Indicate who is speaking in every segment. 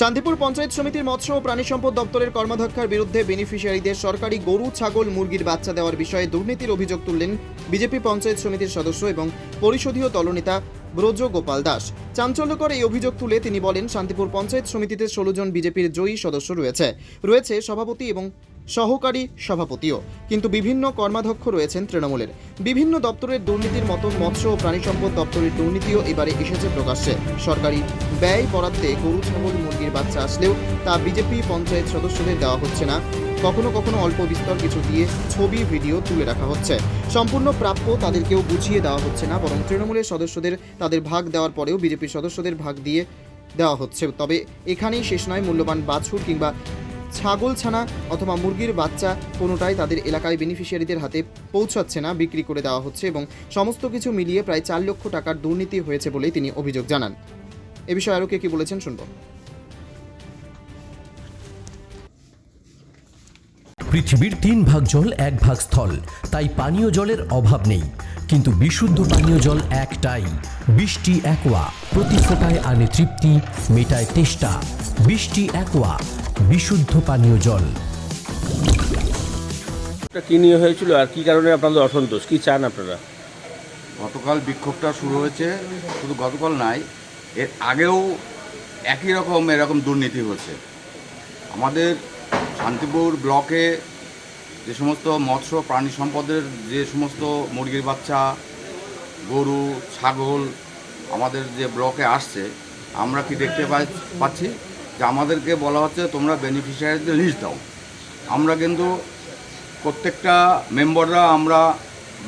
Speaker 1: শান্তিপুর পঞ্চায়েত সমিতির মৎস্য ও প্রাণী সম্পদ দপ্তরের কর্মাধ্যক্ষার বিরুদ্ধে বেনিফিশিয়ারিদের সরকারি গরু, ছাগল, মুরগির বাচ্চা দেওয়ার বিষয়ে দুর্নীতির অভিযোগ তুললেন বিজেপি পঞ্চায়েত সমিতির সদস্য এবং পরিষদীয় দলনেতা ব্রজ গোপাল দাস। চাঞ্চল্যকর এই অভিযোগ তুলে তিনি বলেন শান্তিপুর পঞ্চায়েত সমিতিতে ষোলো জন বিজেপির জয়ী সদস্য রয়েছে। রয়েছে সভাপতি এবং সহকারী সভাপতিও। কিন্তু বিভিন্ন কর্মাধ্যক্ষ রয়েছেন তৃণমূলের। বিভিন্ন দপ্তরের দুর্নীতির মতো মৎস্য ও প্রাণী সম্পদ দপ্তরের দুর্নীতিও এবারে এসেছে প্রকাশ্যে। সরকারি ব্যয় বরাদ্দে গরু, ছাগল, মুরগির বাচ্চা আসলেও তা বিজেপি পঞ্চায়েত সদস্যদের দেওয়া হচ্ছে না। কখনো কখনো অল্প বিস্তর কিছু দিয়ে ছবি, ভিডিও তুলে রাখা হচ্ছে। সম্পূর্ণ প্রাপ্য তাদেরকেও বুঝিয়ে দেওয়া হচ্ছে না, বরং তৃণমূলের সদস্যদের তাদের ভাগ দেওয়ার পরেও বিজেপির সদস্যদের ভাগ দিয়ে দেওয়া হচ্ছে। তবে এখানেই শেষ নয়, মূল্যবান বাছুর কিংবা ছাগল ছানা অথবা মুরগির বাচ্চা কোনোটাই তাদের এলাকায় বেনিফিশিয়ারিদের হাতে পৌঁছাচ্ছে না, বিক্রি করে দেওয়া হচ্ছে এবং সমস্ত কিছু মিলিয়ে প্রায় চার লক্ষ টাকার দুর্নীতি হয়েছে বলেই তিনি অভিযোগ জানান। এ বিষয়ে আরও কে কি বলেছেন শুনব।
Speaker 2: পৃথিবীর তিন ভাগ জল এক ভাগ স্থল, তাই পানীয় জলের অভাব নেই। কিন্তু বিশুদ্ধ পানীয় জল একটাই, বৃষ্টি একোয়া। প্রতি ফোটায় আনে তৃপ্তি, মেটায় তেষ্টা। বৃষ্টি একোয়া বিশুদ্ধ পানীয় জল।
Speaker 3: এটা কি নিয়ে হয়েছিল আর কি কারণে আপনাদের অসন্তোষ? কি চান আপনারা?
Speaker 4: গতকাল বিক্ষোভটা শুরু হয়েছে শুধু গতকাল নাই এর আগেও একই রকম এরকম দুর্নীতি হচ্ছে আমাদের শান্তিপুর ব্লকে যে সমস্ত মৎস্য প্রাণী সম্পদের যে সমস্ত মুরগির বাচ্চা গরু ছাগল আমাদের যে ব্লকে আসছে আমরা কি দেখতে পাই- পাচ্ছি? যে আমাদেরকে বলা হচ্ছে তোমরা বেনিফিশিয়ারিদের লিস্ট দাও। আমরা কিন্তু প্রত্যেকটা মেম্বাররা আমরা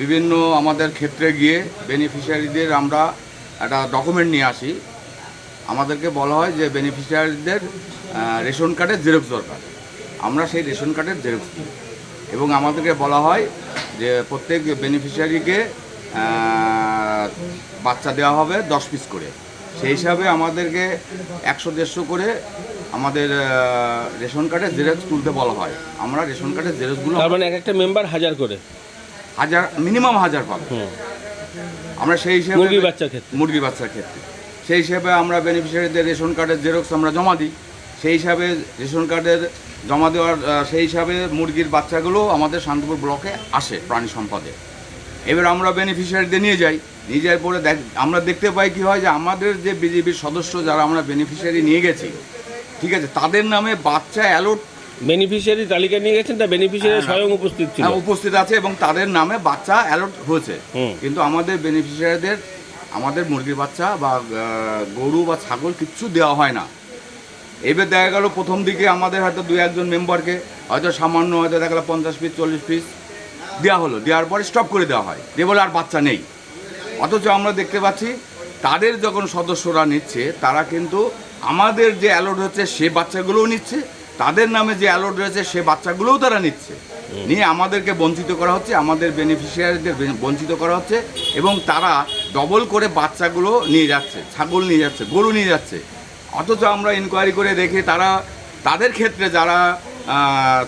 Speaker 4: বিভিন্ন আমাদের ক্ষেত্রে গিয়ে বেনিফিশিয়ারিদের আমরা একটা ডকুমেন্ট নিয়ে আসি। আমাদেরকে বলা হয় যে বেনিফিশিয়ারিদের রেশন কার্ডের জেরক্স দরকার। আমরা সেই রেশন কার্ডের জেরক্স দিই। এবং আমাদেরকে বলা হয় যে প্রত্যেক বেনিফিশিয়ারিকে বাচ্চা দেওয়া হবে দশ পিস করে। সেই হিসাবে আমাদেরকে একশো দেড়শো করে আমাদের রেশন কার্ডের জেরক্স তুলতে বলা হয়। আমরা রেশন কার্ডের জেরক্সগুলো
Speaker 3: তার মানে এক একটা মেম্বার হাজার করে।
Speaker 4: হাজার মিনিমাম হাজার পাবো। আমরা সেই হিসাবে
Speaker 3: মুরগির বাচ্চার ক্ষেত্রে।
Speaker 4: মুরগি বাচ্চার ক্ষেত্রে। সেই হিসাবে আমরা বেনিফিশিয়ারিদের রেশন কার্ডের জেরক্স আমরা জমা দিই। সেই হিসাবে রেশন কার্ডের জমা দেওয়ার সেই হিসাবে মুরগির বাচ্চাগুলো আমাদের শান্তিপুর ব্লকে আসে প্রাণী সম্পদে। এবার আমরা বেনিফিশিয়ারিদের নিয়ে যাই। যাওয়ার পরে দেখ আমরা দেখতে পাই কি হয় যে আমাদের যে বিজেপির সদস্য যারা আমরা বেনিফিশিয়ারি নিয়ে গেছি ঠিক আছে তাদের নামে বাচ্চা অ্যালোট
Speaker 3: বেনিফিশিয়ারি তালিকা নিয়ে গেছেন তা বেনিফিশিয়ারি স্বয়ং উপস্থিত ছিল।
Speaker 4: হ্যাঁ, উপস্থিত আছে এবং তাদের নামে বাচ্চা অ্যালট হয়েছে। কিন্তু আমাদের বেনিফিশিয়ারিদের আমাদের মুরগির বাচ্চা বা গরু বা ছাগল কিচ্ছু দেওয়া হয় না। এবার দেখা গেল প্রথম দিকে আমাদের হয়তো দু একজন মেম্বারকে হয়তো সামান্য হয়তো দেখা গেলো পঞ্চাশ পিস চল্লিশ পিস দেওয়া হলো। দেওয়ার পরে স্টপ করে দেওয়া হয়। দিয়ে বলে আর বাচ্চা নেই। অথচ আমরা দেখতে পাচ্ছি তাদের যখন সদস্যরা নিচ্ছে তারা কিন্তু আমাদের যে অ্যালোট হচ্ছে সে বাচ্চাগুলোও নিচ্ছে তাদের নামে যে অ্যালোট রয়েছে সে বাচ্চাগুলোও তারা নিচ্ছে। নিয়ে আমাদেরকে বঞ্চিত করা হচ্ছে আমাদের বেনিফিশিয়ারিদের বঞ্চিত করা হচ্ছে এবং তারা ডবল করে বাচ্চাগুলো নিয়ে যাচ্ছে ছাগল নিয়ে যাচ্ছে গরু নিয়ে যাচ্ছে। অথচ আমরা ইনকোয়ারি করে দেখি তারা তাদের ক্ষেত্রে যারা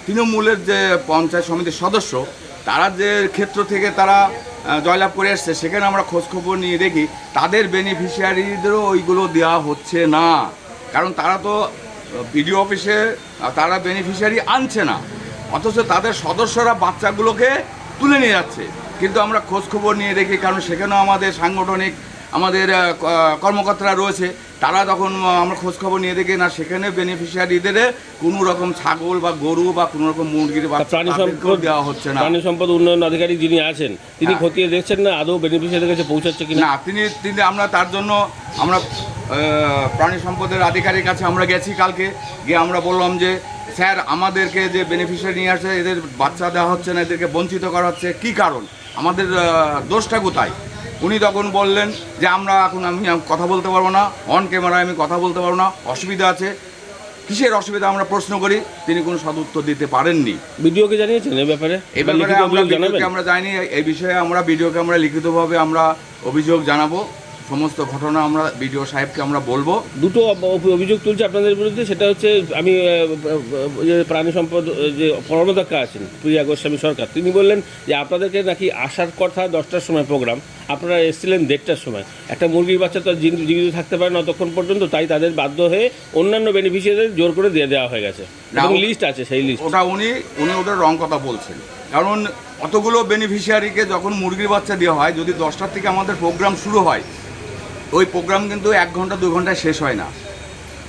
Speaker 4: তৃণমূলের যে পঞ্চায়েত সমিতির সদস্য তারা যে ক্ষেত্র থেকে তারা জয়লাভ করে এসছে, সেখানে আমরা খোঁজখবর নিয়ে দেখি, তাদের বেনিফিশিয়ারিদেরও ওইগুলো দেওয়া হচ্ছে না। কারণ তারা তো বিডিও অফিসে তারা বেনিফিশিয়ারি আনছে না। অথচ তাদের সদস্যরা বাচ্চাগুলোকে তুলে নিয়ে যাচ্ছে। কিন্তু আমরা খোঁজখবর নিয়ে দেখি, কারণ সেখানেও আমাদের সাংগঠনিক, আমাদের কর্মকর্তারা রয়েছে। তারা তখন আমরা খোঁজখবর নিয়ে দেখি না সেখানে বেনিফিশিয়ারিদের কোনো রকম ছাগল বা গরু বা কোনো রকম মুরগির
Speaker 3: প্রাণী সম্পদ
Speaker 4: দেওয়া হচ্ছে না।
Speaker 3: প্রাণী সম্পদ উন্নয়ন আধিকারিক যিনি আছেন তিনি
Speaker 4: হ্যাঁ।
Speaker 3: খতিয়ে দেখছেন না আদৌ বেনিফিশিয়ারির কাছে পৌঁছাচ্ছে কি
Speaker 4: না তিনি তিনি আমরা তার জন্য আমরা প্রাণী সম্পদের আধিকারিক কাছে আমরা গেছি কালকে। গিয়ে আমরা বললাম যে স্যার আমাদেরকে যে বেনিফিশিয়ারি নিয়ে আসে এদের বাচ্চা দেওয়া হচ্ছে না এদেরকে বঞ্চিত করা হচ্ছে। কি কারণ? আমাদের দোষটা কোথায়? উনি তখন বললেন যে আমরা এখন আমি কথা বলতে পারব না অন ক্যামেরায় আমি কথা বলতে পারব না অসুবিধা আছে। কিসের অসুবিধা? আমরা প্রশ্ন করি তিনি কোনো সদুত্তর দিতে পারেননি।
Speaker 3: ভিডিওকে জানিয়েছেন এই ব্যাপারে?
Speaker 4: এই ব্যাপারে আমরা
Speaker 3: জানাবেন
Speaker 4: ভিডিওকে আমরা জানি এই বিষয়ে আমরা ভিডিওকে আমরা লিখিতভাবে আমরা অভিযোগ জানাব। সমস্ত ঘটনা আমরা বিডিও সাহেবকে আমরা বলব।
Speaker 3: দুটো অভিযোগ তুলছে আপনাদের বিরুদ্ধে সেটা হচ্ছে আমি আহ, আহ, যে প্রাণী সম্পদ যে কর্মদক্ষ আছেন প্রিয়া গোস্বামী সরকার তিনি বললেন যে আপনাদেরকে নাকি আসার কথা দশটার সময় প্রোগ্রাম আপনারা এসেছিলেন দেড়টার সময়। একটা মুরগির বাচ্চা তো জীবিত থাকতে পারে না ততক্ষণ পর্যন্ত তাই তাদের বাধ্য হয়ে অন্যান্য বেনিফিশিয়ারিদের জোর করে দিয়ে দেওয়া হয়ে গেছে। এবং লিস্ট আছে সেই লিস্ট
Speaker 4: ওটা উনি উনি ওটা রং কথা বলছেন। কারণ অতগুলো বেনিফিশিয়ারিকে যখন মুরগির বাচ্চা দেওয়া হয় যদি দশটার থেকে আমাদের প্রোগ্রাম শুরু হয় ওই প্রোগ্রাম কিন্তু এক ঘণ্টা দু ঘন্টায় শেষ হয় না।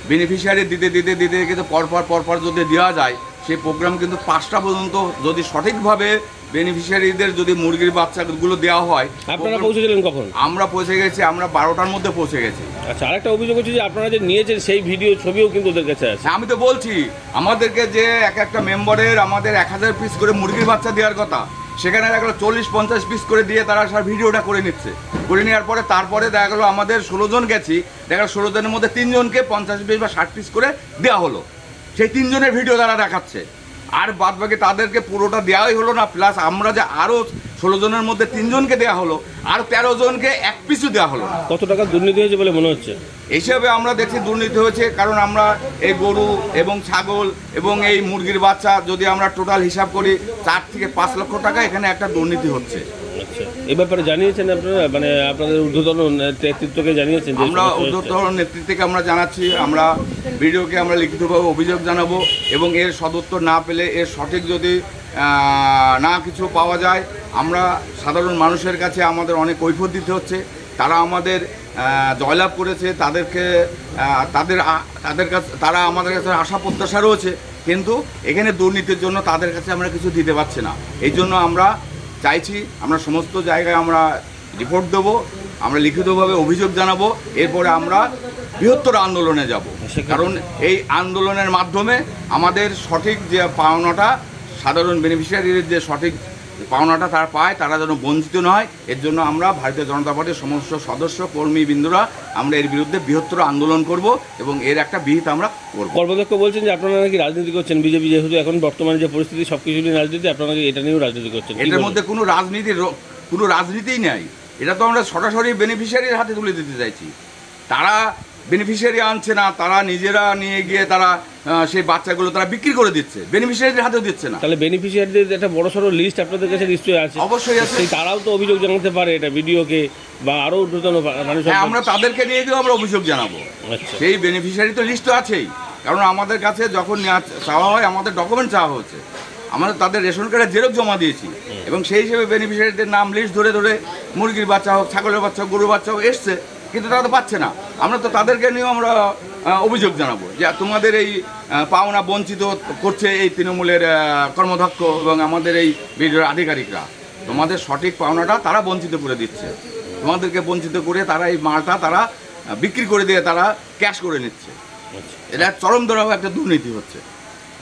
Speaker 4: বেনিফিশিয়ারি দিতে দিতে দিতে কিন্তু পরপর পরপর যদি দেওয়া যায় সেই প্রোগ্রাম কিন্তু পাঁচটা পর্যন্ত যদি সঠিকভাবে বেনিফিশিয়ারিদের যদি মুরগির বাচ্চাগুলো দেওয়া হয়
Speaker 3: আপনারা পৌঁছেছিলেন কখন?
Speaker 4: আমরা পৌঁছে গেছি আমরা বারোটার মধ্যে পৌঁছে গেছি।
Speaker 3: আচ্ছা আরেকটা অভিযোগ হচ্ছে যে আপনারা যে নিয়েছেন সেই ভিডিও ছবিও কিন্তু ওদের কাছে আছে।
Speaker 4: হ্যাঁ আমি তো বলছি আমাদেরকে যে এক একটা মেম্বারের আমাদের এক হাজার পিস করে মুরগির বাচ্চা দেওয়ার কথা সেখানে দেখা গেলো চল্লিশ, পঞ্চাশ পিস করে দিয়ে তারা সার ভিডিওটা করে নিচ্ছে। করে নেওয়ার পরে তারপরে দেখা গেলো আমাদের ষোলো জন গেছি, দেখা গেলো ষোলো জনের মধ্যে তিনজনকে পঞ্চাশ পিস বা ষাট পিস করে দেওয়া হলো। সেই তিনজনের ভিডিও তারা দেখাচ্ছে। আর বাদ বাকি তাদেরকে পুরোটা দেওয়াই হলো না প্লাস আমরা যে আরও ষোলো জনের মধ্যে তিনজনকে দেওয়া হলো আর তেরো জনকে এক পিসও দেওয়া হলো
Speaker 3: কত টাকা দুর্নীতি হয়েছে বলে মনে হচ্ছে?
Speaker 4: হিসেবে আমরা দেখছি দুর্নীতি হয়েছে কারণ আমরা এই গরু এবং ছাগল এবং এই মুরগির বাচ্চা যদি আমরা টোটাল হিসাব করি চার থেকে পাঁচ লক্ষ টাকা এখানে একটা দুর্নীতি হচ্ছে।
Speaker 3: আচ্ছা। এই ব্যাপারে জানিয়েছেন আপনারা? মানে আপনাদের ঊর্ধ্বতন নেতৃত্বকে জানিয়েছেন
Speaker 4: আমরা? উদ্যোতন নেতৃত্বকে আমরা জানাচ্ছি আমরা ভিডিওকে আমরা লিখিতভাবে অভিযোগ জানাব এবং এর সদুত্তর না পেলে এর সঠিক যদি না কিছু পাওয়া যায় আমরা সাধারণ মানুষের কাছে আমাদের অনেক কৈফত দিতে হচ্ছে। তারা আমাদের জয়লাভ করেছে তাদেরকে তাদের তাদের কাছে তারা আমাদের কাছে আশা প্রত্যাশা রয়েছে কিন্তু এখানে দুর্নীতির জন্য তাদের কাছে আমরা কিছু দিতে পারছি না। এই জন্য আমরা চাইছি আমরা সমস্ত জায়গায় আমরা রিপোর্ট দেবো আমরা লিখিতভাবে অভিযোগ জানাব এরপরে আমরা বৃহত্তর আন্দোলনে যাব। কারণ এই আন্দোলনের মাধ্যমে আমাদের সঠিক যে পাওনাটা সাধারণ বেনিফিশিয়ারির যে সঠিক পাওনাটা তারা পায় তারা যেন বঞ্চিত নয়। এর জন্য আমরা ভারতীয় জনতা পার্টির সমস্ত সদস্য কর্মী বিন্দুরা আমরা এর বিরুদ্ধে বৃহত্তর আন্দোলন করব এবং এর একটা বিহিত আমরা করব।
Speaker 3: কর্মদক্ষ বলছেন যে আপনারা নাকি রাজনীতি করছেন বিজেপি যেহেতু এখন বর্তমানে যে পরিস্থিতি সব কিছু নিয়ে রাজনীতি আপনারা এটা নিয়েও রাজনীতি করছেন।
Speaker 4: এটার মধ্যে কোনো রাজনীতির কোনো রাজনীতিই নেই। এটা তো আমরা সরাসরি বেনিফিশিয়ারির হাতে তুলে দিতে চাইছি। তারা বেনিফিশিয়ারি আনছে না তারা নিজেরা নিয়ে গিয়ে তারা সেই বাচ্চাগুলো তারা বিক্রি করে দিচ্ছে। বেনিফিশিয়ারির হাতেও দিচ্ছে না।
Speaker 3: তাহলে বেনিফিশিয়ারিদের একটা বড় সড়ো লিস্ট আপনাদের কাছে নিশ্চয়ই আছে।
Speaker 4: অবশ্যই আছে।
Speaker 3: তারাও তো অভিযোগ জানাতে পারে এটা ভিডিওকে বা আরও ঊর্ধ্বতন মানুষ
Speaker 4: হ্যাঁ আমরা তাদেরকে নিয়ে গিয়েও আমরা অভিযোগ জানাব।
Speaker 3: আচ্ছা।
Speaker 4: সেই বেনিফিশিয়ারি তো লিস্ট তো আছেই। কারণ আমাদের কাছে যখন চাওয়া হয় আমাদের ডকুমেন্ট চাওয়া হচ্ছে। আমরা তাদের রেশন কার্ডের জেরক্স জমা দিয়েছি। এবং সেই হিসেবে বেনিফিশিয়ারিদের নাম লিস্ট ধরে ধরে মুরগির বাচ্চা হোক ছাগলের বাচ্চা হোক গরুর বাচ্চা হোক এসছে। কিন্তু তারা তো পাচ্ছে না। আমরা তো তাদেরকে নিয়েও আমরা অভিযোগ জানাব যে তোমাদের এই পাওনা বঞ্চিত করছে এই তৃণমূলের আহ, কর্মদক্ষ এবং আমাদের এই বিডিওর আধিকারিকরা। তোমাদের সঠিক পাওনাটা তারা বঞ্চিত করে দিচ্ছে। তোমাদেরকে বঞ্চিত করে তারা এই মালটা তারা বিক্রি করে দিয়ে তারা ক্যাশ করে নিচ্ছে।
Speaker 3: আচ্ছা।
Speaker 4: এটা চরম ধরনের একটা দুর্নীতি হচ্ছে।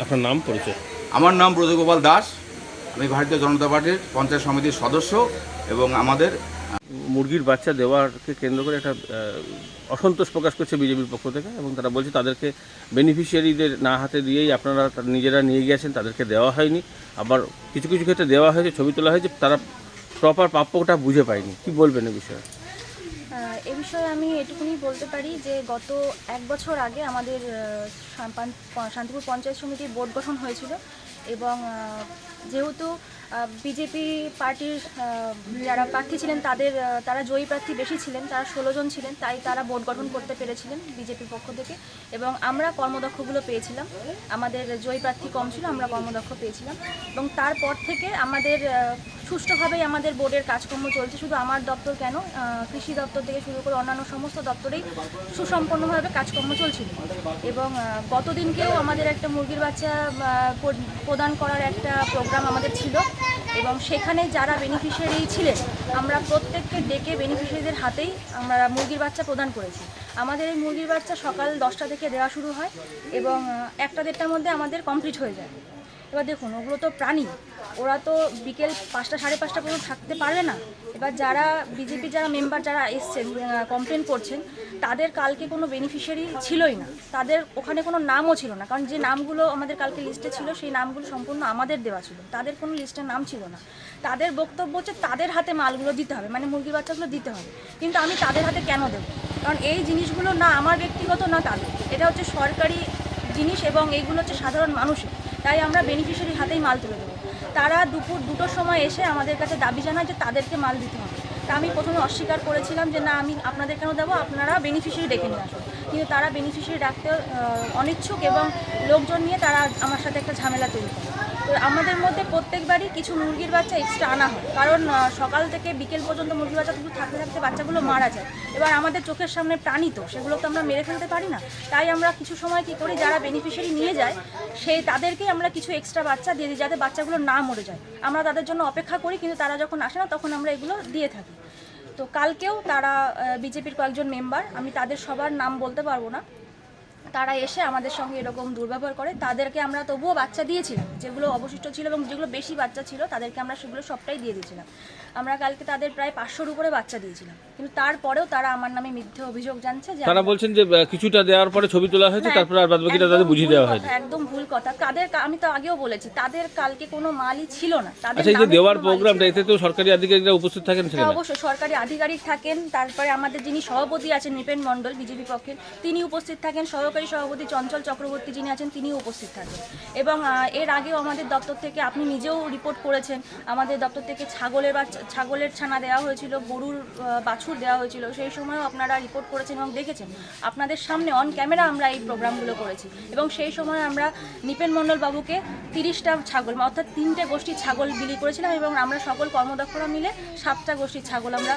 Speaker 3: আপনার নাম পরিচয়?
Speaker 4: আমার নাম ব্রজগোপাল দাস। আমি ভারতীয় জনতা পার্টির পঞ্চায়েত সমিতির সদস্য এবং আমাদের
Speaker 3: মুরগির বাচ্চা দেওয়ারকে কেন্দ্র করে একটা অসন্তোষ প্রকাশ করছে বিজেপির পক্ষ থেকে এবং তারা বলছে তাদেরকে বেনিফিশিয়ারিদের না হাতে দিয়েই আপনারা নিজেরা নিয়ে গিয়েছেন, তাদেরকে দেওয়া হয়নি। আবার কিছু কিছু ক্ষেত্রে দেওয়া হয়েছে, ছবি তোলা হয়েছে, তারা প্রপার প্রাপ্যটা বুঝে পায়নি। কি বলবেন এ বিষয়ে?
Speaker 5: এ বিষয়ে আমি এটুকুনি বলতে পারি যে গত এক বছর আগে আমাদের শান্তিপুর পঞ্চায়েত সমিতির বোর্ড গঠন হয়েছিল এবং যেহেতু বিজেপি পার্টির যারা প্রার্থী ছিলেন তাদের তারা জয়ী প্রার্থী বেশি ছিলেন, তারা ষোলো জন ছিলেন, তাই তারা বোর্ড গঠন করতে পেরেছিলেন বিজেপির পক্ষ থেকে। এবং আমরা কর্মদক্ষগুলো পেয়েছিলাম, আমাদের জয়ী প্রার্থী কম ছিল, আমরা কর্মদক্ষ পেয়েছিলাম। এবং তারপর থেকে আমাদের সুষ্ঠুভাবেই আমাদের বোর্ডের কাজকর্ম চলছে, শুধু আমার দপ্তর কেন কৃষি দপ্তর থেকে শুরু করে অন্যান্য সমস্ত দপ্তরেই সুসম্পন্নভাবে কাজকর্ম চলছিল। এবং গতদিনকেও আমাদের একটা মুরগির বাচ্চা প্রদান করার একটা প্রোগ্রাম আমাদের ছিল। এবং সেখানে যারা বেনিফিশিয়ারি ছিলেন, আমরা প্রত্যেককে ডেকে বেনিফিশিয়ারিদের হাতেই আমরা মুরগির বাচ্চা প্রদান করেছি। আমাদের এই মুরগির বাচ্চা সকাল দশটা থেকে দেওয়া শুরু হয় এবং একটা দেড়টার মধ্যে আমাদের কমপ্লিট হয়ে যায়। এবার দেখুন, ওগুলো তো প্রাণী। ওরা তো বিকেল পাঁচটা, সাড়ে পাঁচটা পর্যন্ত থাকতে পারবে না। এবার যারা বিজেপি যারা মেম্বার যারা এসছেন কমপ্লেন করছেন, তাদের কালকে কোনো বেনিফিশিয়ারি ছিলই না। তাদের ওখানে কোনো নামও ছিল না। কারণ যে নামগুলো আমাদের কালকে লিস্টে ছিল, সেই নামগুলো সম্পূর্ণ আমাদের দেওয়া ছিল। তাদের কোনো লিস্টের নাম ছিল না। তাদের বক্তব্য হচ্ছে তাদের হাতে মালগুলো দিতে হবে মানে মুরগির বাচ্চাগুলো দিতে হবে। কিন্তু আমি তাদের হাতে কেন দেবো? কারণ এই জিনিসগুলো না আমার ব্যক্তিগত, না তাদের। এটা হচ্ছে সরকারি জিনিস এবং এইগুলো হচ্ছে সাধারণ মানুষের। তাই আমরা বেনিফিশিয়ারির হাতেই মাল তুলে দেবো। তারা দুপুর দুটোর সময় এসে আমাদের কাছে দাবি জানায় যে তাদেরকে মাল দিতে হবে। তা আমি প্রথমে অস্বীকার করেছিলাম যে, না, আমি আপনাদের কেন দেবো? আপনারা বেনিফিশিয়ারি ডেকে নিয়ে আসুন। কিন্তু তারা বেনিফিশিয়ারি ডাকতে অনিচ্ছুক এবং লোকজন নিয়ে তারা আমার সাথে একটা ঝামেলা তৈরি করে। তো আমাদের মধ্যে প্রত্যেকবারই কিছু মুরগির বাচ্চা এক্সট্রা আনা হয়। কারণ সকাল থেকে বিকেল পর্যন্ত মুরগির বাচ্চাগুলো থাকতে থাকতে বাচ্চাগুলো মারা যায়। এবার আমাদের চোখের সামনে প্রাণী তো, সেগুলো তো আমরা মেরে ফেলতে পারি না। তাই আমরা কিছু সময় কী করি, যারা বেনিফিশিয়ারি নিয়ে যায়, সেই তাদেরকেই আমরা কিছু এক্সট্রা বাচ্চা দিয়ে দিই, যাতে বাচ্চাগুলো না মরে যায়। আমরা তাদের জন্য অপেক্ষা করি, কিন্তু তারা যখন আসে না, তখন আমরা এগুলো দিয়ে থাকি। তো কালকেও তারা বিজেপির কয়েকজন মেম্বার আমি তাদের সবার নাম বলতে পারব না। তারা এসে আমাদের সঙ্গে এরকম দুর্ব্যবহার করে। তাদেরকে আমরা তবুও বাচ্চা দিয়েছিলাম, যেগুলো অবশিষ্ট ছিল এবং যেগুলো বেশি বাচ্চা ছিল, তাদেরকে আমরা সেগুলো সবটাই দিয়ে দিয়েছিলাম। আমরা কালকে তাদের প্রায় পাঁচশোর উপরে বাচ্চা দিয়েছিলাম। কিন্তু তারপরেও তারা আমার নামে মিথ্যে অভিযোগ জানছে যে
Speaker 3: তারা বলছেন যে কিছুটা দেওয়ার পরে ছবি তোলা হয়েছে তারপরে আর বাদ বাকিটা তাদের বুঝিয়ে দেওয়া হয়েছে
Speaker 5: একদম ভুল কথা। তাদের আমি তো আগেও বলেছি তাদের কালকে কোনো মালই ছিল না। তাদের
Speaker 3: আচ্ছা এই যে দেওয়ার প্রোগ্রামটা এতে তো সরকারি আধিকারিকরা উপস্থিত থাকেন
Speaker 5: হ্যাঁ
Speaker 3: সেখানে?
Speaker 5: অবশ্যই সরকারি আধিকারিক থাকেন তারপরে আমাদের যিনি সভাপতি আছেন নৃপেন মণ্ডল বিজেপি পক্ষের তিনি উপস্থিত থাকেন সহকারী সভাপতি চঞ্চল চক্রবর্তী যিনি আছেন তিনি উপস্থিত থাকেন। এবং এর আগেও আমাদের দপ্তর থেকে আপনি নিজেও রিপোর্ট করেছেন আমাদের দপ্তর থেকে ছাগলের বাচ্চা ছাগলের ছানা দেওয়া হয়েছিল গরুর বাছুর দেওয়া হয়েছিল সেই সময়ও আপনারা রিপোর্ট করেছেন এবং দেখেছেন। আপনাদের সামনে অন ক্যামেরা আমরা এই প্রোগ্রামগুলো করেছি এবং সেই সময় আমরা নিপেন মণ্ডল বাবুকে তিরিশটা ছাগল অর্থাৎ তিনটে গোষ্ঠীর ছাগল বিলি করেছিলাম এবং আমরা সকল কর্মদক্ষরা মিলে সাতটা গোষ্ঠীর ছাগল আমরা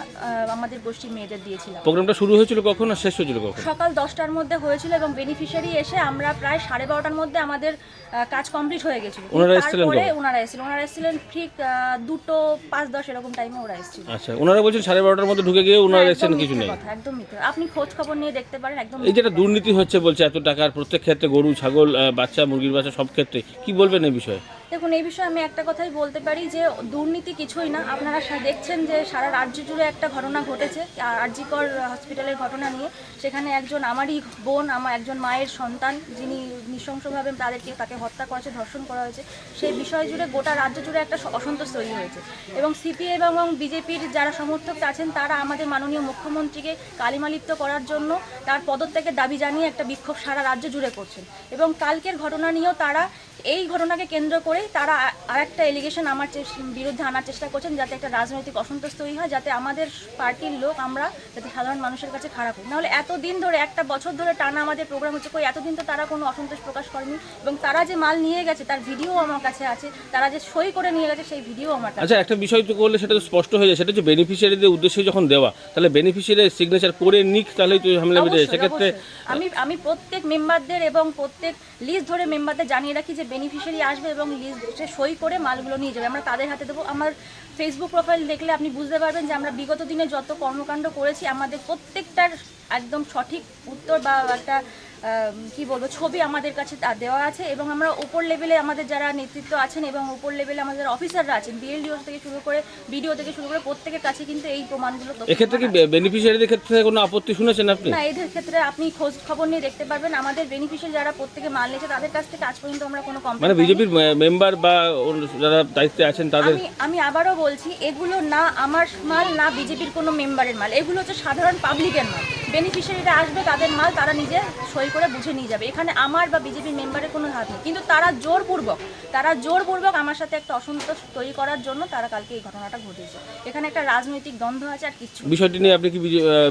Speaker 5: আমাদের গোষ্ঠীর মেয়েদের দিয়েছিলাম।
Speaker 3: প্রোগ্রামটা শুরু হয়েছিল কখন আর শেষ হয়েছিল কখন?
Speaker 5: সকাল দশটার মধ্যে হয়েছিল এবং বেনিফিশিয়ারি এসে আমরা প্রায় সাড়ে বারোটার মধ্যে আমাদের কাজ কমপ্লিট হয়ে গেছিল।
Speaker 3: ওনারা এসেছিলেন
Speaker 5: ওনারা এসেছিলেন ওনারা এসেছিলেন ঠিক দুটো পাঁচ দশ এরকম টাইমে ওরা এসেছিল।
Speaker 3: আচ্ছা ওনারা বলছেন সাড়ে বারোটার মধ্যে ঢুকে গিয়ে ওনারা
Speaker 5: দেখছেন
Speaker 3: এসেছেন কিছু নেই।
Speaker 5: কথা, একদম মিথ্যে। আপনি খোঁজ খবর নিয়ে দেখতে পারেন একদম
Speaker 3: এই যেটা দুর্নীতি হচ্ছে বলছে এত টাকার প্রত্যেক ক্ষেত্রে গরু ছাগল বাচ্চা মুরগির বাচ্চা সব ক্ষেত্রে কি বলবেন এই বিষয়ে?
Speaker 5: দেখুন, এই বিষয়ে আমি একটা কথাই বলতে পারি যে দুর্নীতি কিছুই না। আপনারা দেখছেন যে সারা রাজ্য জুড়ে একটা ঘটনা ঘটেছে আর আরজিকর হসপিটালের ঘটনা নিয়ে। সেখানে একজন আমারই বোন আমার একজন মায়ের সন্তান, যিনি নৃশংসভাবে তাদেরকে, তাকে হত্যা করেছে, ধর্ষণ করা হয়েছে। সেই বিষয় জুড়ে গোটা রাজ্য জুড়ে একটা অসন্তোষ তৈরি হয়েছে। এবং সিপিএম এবং বিজেপির যারা সমর্থক আছেন, তারা আমাদের মাননীয় মুখ্যমন্ত্রীকে কালিমালিপ্ত করার জন্য তার পদত্যাগের দাবি জানিয়ে একটা বিক্ষোভ সারা রাজ্য জুড়ে করছেন। এবং কালকের ঘটনা নিয়েও তারা এই ঘটনাকে কেন্দ্র করেই তারা আর একটা এলিগেশন আমার বিরুদ্ধে আনার চেষ্টা করছেন যাতে একটা রাজনৈতিক অসন্তোষ তৈরি হয় যাতে আমাদের পার্টির লোক আমরা যাতে সাধারণ মানুষের কাছে খারাপ হই। নাহলে এতদিন ধরে একটা বছর ধরে টানা আমাদের প্রোগ্রাম হচ্ছে কই এতদিন তো তারা কোনো অসন্তোষ প্রকাশ করেনি এবং তারা যে মাল নিয়ে গেছে তার ভিডিও আমার কাছে আছে তারা যে সই করে নিয়ে গেছে সেই ভিডিও আমার কাছে
Speaker 3: আচ্ছা একটা বিষয় তো করলে সেটা তো স্পষ্ট হয়ে যায় সেটা হচ্ছে বেনিফিশিয়ারিদের উদ্দেশ্যে যখন দেওয়া তাহলে বেনিফিশিয়ারি সিগনেচার করে নিক তাহলেই তো ঝামেলা বেড়ে সেক্ষেত্রে
Speaker 5: আমি আমি প্রত্যেক মেম্বারদের এবং প্রত্যেক লিস্ট ধরে মেম্বারদের জানিয়ে রাখি যে বেনিফিশিয়ারি আসবে এবং লিস্টে সই করে মালগুলো নিয়ে যাবে। আমরা তাদের হাতে দেবো। আমার ফেসবুক প্রোফাইল দেখলে আপনি বুঝতে পারবেন যে আমরা বিগত দিনে যত কর্মকাণ্ড করেছি, আমাদের প্রত্যেকটার একদম সঠিক উত্তর বা একটা কি বলব ছবি আমাদের কাছে দেওয়া আছে এবং আমরা উপর লেভেলে আমাদের যারা নেতৃত্ব আছেন এবং উপর লেভেলে আমাদের অফিসাররা আছেন বিএলডিও থেকে শুরু করে বিডিও থেকে শুরু করে প্রত্যেকের কাছে কিন্তু এই প্রমাণগুলো
Speaker 3: এক্ষেত্রে কি বেনিফিশিয়ারিদের ক্ষেত্রে কোনো আপত্তি শুনেছেন আপনি?
Speaker 5: না এদের ক্ষেত্রে আপনি খোঁজ খবর নিয়ে দেখতে পারবেন। আমাদের বেনিফিশিয়াল যারা প্রত্যেকে মাল নিয়েছে তাদের কাছ থেকে আজ পর্যন্ত আমরা কোনো কমপ্লেন
Speaker 3: মানে বিজেপির মেম্বার বা যারা দায়িত্বে আছেন তাদের
Speaker 5: আমি আমি আবারও বলছি এগুলো না আমার মাল না বিজেপির কোনো মেম্বারের মাল। এগুলো হচ্ছে সাধারণ পাবলিকের মাল। বেনিফিশিয়ারিরা আসবে তাদের মাল তারা নিজে সই করে বুঝে নিয়ে যাবে। এখানে আমার বা বিজেপির মেম্বারের কোনো হাত নেই। কিন্তু তারা জোরপূর্বক তারা জোরপূর্বক আমার সাথে একটা অসন্তোষ তৈরি করার জন্য তারা কালকে এই ঘটনাটা ঘটেছে এখানে একটা রাজনৈতিক দ্বন্দ্ব আছে আর কিছু না।
Speaker 3: বিষয়টি নিয়ে আপনি কি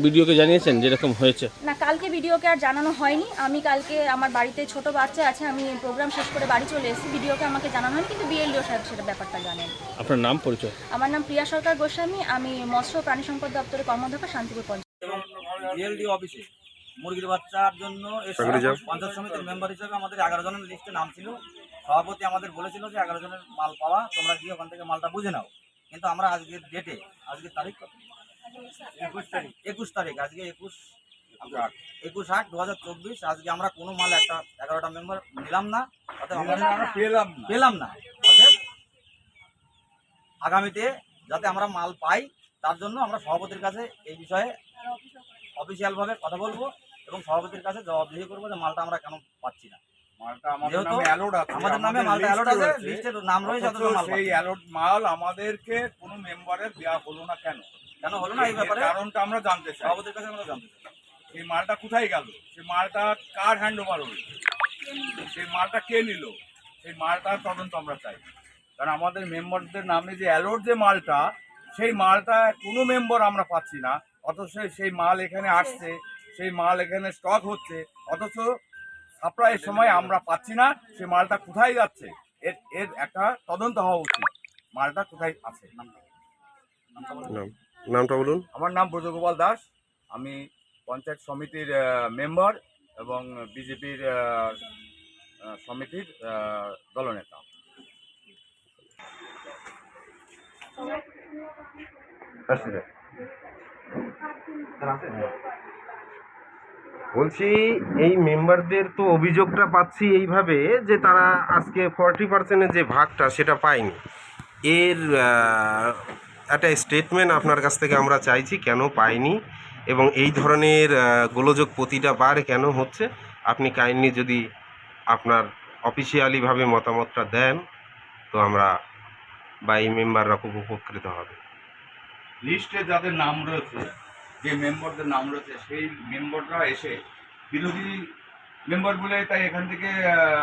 Speaker 3: ভিডিওকে জানিয়েছেন যেরকম হয়েছে?
Speaker 5: না কালকে ভিডিওকে আর জানানো হয়নি। আমি কালকে আমার বাড়িতে ছোট বাচ্চা আছে আমি প্রোগ্রাম শেষ করে বাড়ি চলে এসেছি। ভিডিওকে আমাকে জানানো হয়নি কিন্তু বিএলডিও সাহেব সেটা ব্যাপারটা জানেন।
Speaker 3: আপনার নাম পরিচয়?
Speaker 5: আমার নাম প্রিয়া সরকার গোস্বামী। আমি মৎস্য প্রাণী সম্পদ দপ্তরের কর্মধ্যক্ষ শান্তিপুর পঞ্চায়েত।
Speaker 6: এবং বিএলডি অফিসে মুরগির বাচ্চার জন্য এসে পঞ্চায়েত সমিতির মেম্বার হিসেবে আমাদের এগারো জনের লিস্টে নাম ছিল। সভাপতি আমাদের বলেছিল যে এগারো জনের মাল পাওয়া তোমরা গিয়ে ওখান থেকে মালটা বুঝে নাও। কিন্তু আমরা আজকের ডেটে আজকের তারিখ কত? একুশ তারিখ। একুশ তারিখ আজকে একুশ একুশ আট। দু হাজার চব্বিশ আজকে আমরা কোনো মাল একটা এগারোটা মেম্বার নিলাম না। অতএব আমরা পেলাম পেলাম না। আগামীতে যাতে আমরা মাল পাই তার জন্য আমরা সভাপতির কাছে এই বিষয়ে অফিসিয়ালভাবে কথা বলব। এবং সভাপতির কাছে জবাবদিহি করব যে মালটা আমরা কেন পাচ্ছি না।
Speaker 4: আমাদের নামে
Speaker 6: মালটা আছে লিস্টের নাম রয়েছে মাল
Speaker 4: সেই অ্যালোড মাল আমাদেরকে কোনো মেম্বারের দেওয়া হলো না কেন?
Speaker 6: কেন হলো না এই ব্যাপারে?
Speaker 4: কারণটা আমরা জানতে চাই।
Speaker 6: সভাপতির কাছে আমরা জানতে চাই।
Speaker 4: সেই মালটা কোথায় গেল? সেই মালটা কার হ্যান্ড ওভার হলো? সেই মালটা কে নিল? সেই মালটার তদন্ত আমরা চাই। কারণ আমাদের মেম্বারদের নামে যে অ্যালোড যে মালটা সেই মালটা কোনো মেম্বার আমরা পাচ্ছি না। অথচ সেই মাল এখানে আসছে। সেই মাল এখানে স্টক হচ্ছে অথচ সাপ্লাইয়ের সময় আমরা পাচ্ছি না সেই মালটা কোথায় যাচ্ছে? এর এর একটা তদন্ত হওয়া উচিত। মালটা কোথায় আছে?
Speaker 7: নামটা বলুন।
Speaker 4: আমার নাম ব্রজগোপাল দাস। আমি পঞ্চায়েত সমিতির মেম্বার এবং বিজেপির সমিতির দলনেতা।
Speaker 7: বলছি, এই মেম্বারদের তো অভিযোগটা পাচ্ছি এইভাবে যে তারা আজকে ফর্টি পার্সেন্টের যে ভাগটা সেটা পায়নি। এর একটা স্টেটমেন্ট আপনার কাছ থেকে আমরা চাইছি, কেন পাইনি এবং এই ধরনের গোলযোগ প্রতিটা বার কেন হচ্ছে? আপনি কাইন্ডলি যদি আপনার অফিসিয়ালিভাবে মতামতটা দেন, তো আমরা বা এই মেম্বাররা খুব উপকৃত হবে।
Speaker 4: লিস্টে যাদের নাম রয়েছে যে মেম্বারদের নাম রয়েছে সেই মেম্বাররা এসে বিরোধী মেম্বার বলে তাই এখান থেকে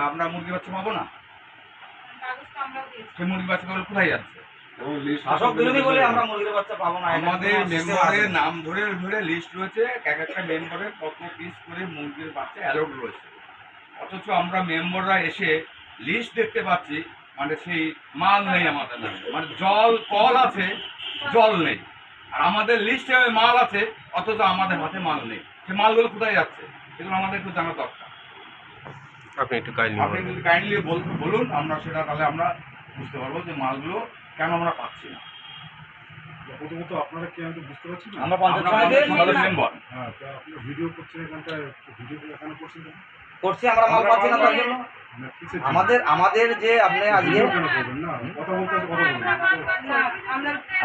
Speaker 4: আমরা মুরগি বাচ্চা পাবো না? সেই মুরগি বাচ্চা বাচ্চাগুলো কোথায় যাচ্ছে?
Speaker 6: শাসক বিরোধী বলে আমরা মুরগির বাচ্চা পাবো না
Speaker 4: আমাদের মেম্বারের নাম ধরে ধরে লিস্ট রয়েছে এক একটা মেম্বারের কত পিস করে মুরগির বাচ্চা অ্যালোড রয়েছে। অথচ আমরা মেম্বাররা এসে লিস্ট দেখতে পাচ্ছি মানে সেই মাল নেই আমাদের নামে। মানে জল কল আছে জল নেই। আর আমাদের লিস্টে মাল আছে অথচ আমাদের হাতে মাল নেই। সে মালগুলো কোথায় যাচ্ছে? এগুলো আমাদের একটু জানা দরকার।
Speaker 7: আপনি একটু কাইন্ডলি
Speaker 4: আপনি যদি কাইন্ডলি বলুন আমরা সেটা তাহলে আমরা বুঝতে পারব যে মালগুলো কেন আমরা পাচ্ছি না।
Speaker 8: প্রথমত আপনারা কি আমি বুঝতে পারছি না?
Speaker 6: আমরা পঞ্চায়েত
Speaker 4: মেম্বার।
Speaker 8: হ্যাঁ আপনারা ভিডিও করছেন এখানটায় ভিডিও এখানে করছেন?
Speaker 6: করছি আমরা মাল পাচ্ছি না তার জন্য? আমাদের আমাদের যে আপনি আজকে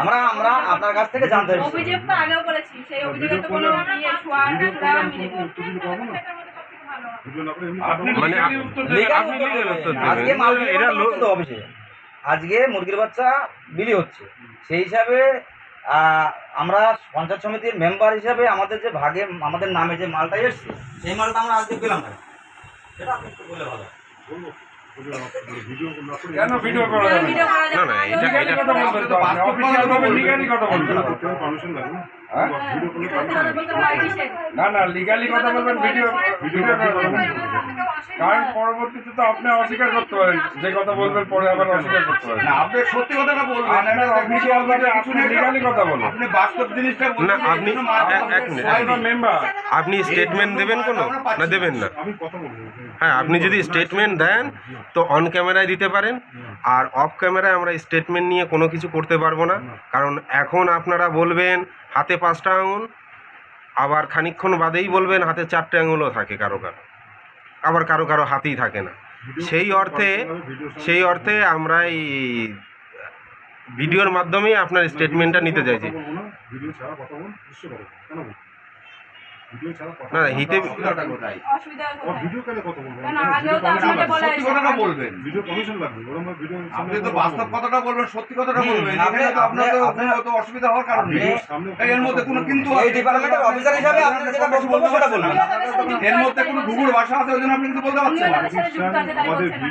Speaker 6: আমরা আমরা আপনার কাছ থেকে জানতে
Speaker 9: অভিযোগ তো আগেও করেছি সেই অভিযোগে তো কোনো ইয়ে শোয়া
Speaker 6: তো অফিসে। আজকে মুরগির বাচ্চা বিলি হচ্ছে। সেই হিসাবে আমরা পঞ্চায়েত সমিতির মেম্বার হিসাবে আমাদের যে ভাগে আমাদের নামে যে মালটা এসছে সেই মালটা আমরা আজকে পেলাম না। সেটা আপনি একটু বলে ভালো হয়।
Speaker 8: বলব ভিডিও না? করে- না
Speaker 10: লিগালি কথা বলবেন লিগালি কথা বলবেন
Speaker 8: ভিডিও
Speaker 10: হ্যাঁ?
Speaker 8: ভিডিও
Speaker 9: হয়।
Speaker 10: কারণ পরবর্তীতে তো আপনি অস্বীকার করতে পারেন। যে কথা বলবেন পরে আবার অস্বীকার করতে পারেন।
Speaker 4: না আপনি সত্যি কথাটা বলবেন।
Speaker 10: আপনার অফিসিয়াল ভাবে আপনি লিগালি কথা বলুন।
Speaker 4: আপনি বাস্তব জিনিসটা বলবেন
Speaker 7: না, আপনি- এক- মিনিট,
Speaker 10: মেম্বার
Speaker 7: আপনি স্টেটমেন্ট দেবেন কোনো? না দেবেন না।
Speaker 8: আমি কথা বলব।
Speaker 7: হ্যাঁ আপনি যদি স্টেটমেন্ট দেন তো অন ক্যামেরায় দিতে পারেন। আর অফ ক্যামেরায় আমরা স্টেটমেন্ট নিয়ে কোনো কিছু করতে পারব না। কারণ এখন আপনারা বলবেন হাতে পাঁচটা আঙুল আবার খানিকক্ষণ বাদেই বলবেন হাতে চারটে আঙুলও থাকে কারও কারও। আবার কারও কারও হাতেই থাকে না। সেই অর্থে সেই অর্থে আমরা এই ভিডিওর মাধ্যমেই আপনার স্টেটমেন্টটা নিতে চাইছি।
Speaker 8: না।
Speaker 7: হিতে-?
Speaker 8: ভিডিও কেন কথা।
Speaker 4: সত্যি কথাটা বলবেন।
Speaker 8: ভিডিও লাগবে ওরকম ভিডিও
Speaker 4: আপনি তো বাস্তব কথাটা বলবেন সত্যি কথাটা বলবেন। এখানে তো কোনো তো অসুবিধা হওয়ার কারণ নেই। এর মধ্যে কোনো কিন্তু
Speaker 6: এই ডিপার্টমেন্টের অফিসার হিসাবে আপনি যেটা বক্তব্য সেটা বলুন।
Speaker 4: এর মধ্যে কোনো ঘুঘুর ভাষা আছে ওই জন্য আপনি কিন্তু বলতে পারছেন না।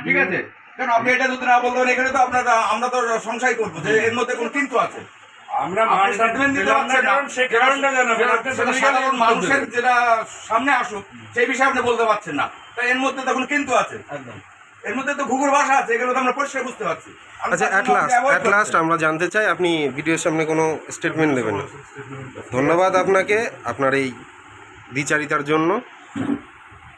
Speaker 4: ঠিক আছে। কেন আপনি এটা যদি না বলতে পারেন এখানে তো আপনার আমরা তো সংশয় করব যে এর মধ্যে কোনো কিন্তু আছে।
Speaker 10: আমরা
Speaker 4: দিতে।
Speaker 10: কারণ সে কারণটা জানাবেন
Speaker 4: সাধারণ মানুষের যেটা সামনে আসুক সেই বিষয়ে আপনি বলতে পারছেন না। তাই এর মধ্যে তখন কিন্তু আছে।
Speaker 6: একদম।
Speaker 4: এর মধ্যে তো ঘুঘুর ভাষা আছে এগুলো তো আমরা পরিষ্কার বুঝতে পারছি।
Speaker 7: আচ্ছা অ্যাট লাস্ট অ্যাট লাস্ট আমরা জানতে চাই আপনি ভিডিওর সামনে কোনো স্টেটমেন্ট দেবেন না। ধন্যবাদ আপনাকে আপনার এই দ্বিচারিতার জন্য।